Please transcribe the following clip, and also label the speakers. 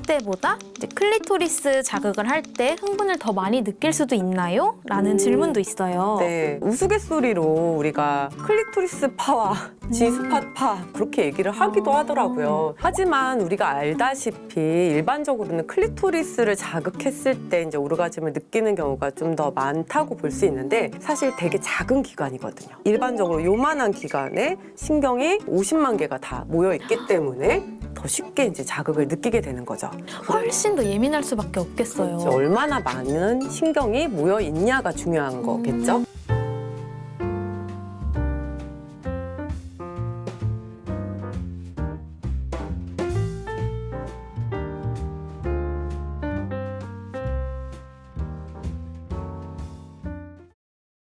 Speaker 1: 때보다 이제 클리토리스 자극을 할 때 흥분을 더 많이 느낄 수도 있나요? 라는
Speaker 2: 음.
Speaker 1: 질문도 있어요.
Speaker 2: 네, 우스갯소리로 우리가 클리토리스 파와 G스팟 파 그렇게 얘기를 하기도 하더라고요. 하지만 우리가 알다시피 일반적으로는 클리토리스를 자극했을 때 이제 오르가즘을 느끼는 경우가 좀 더 많다고 볼 수 있는데 사실 되게 작은 기관이거든요. 일반적으로 요만한 기관에 신경이 50만 개가 다 모여 있기 때문에 더 쉽게 이제 자극을 느끼게 되는 거죠.
Speaker 1: 훨씬 더 예민할 수밖에 없겠어요.
Speaker 2: 그렇죠. 얼마나 많은 신경이 모여 있냐가 중요한 거겠죠.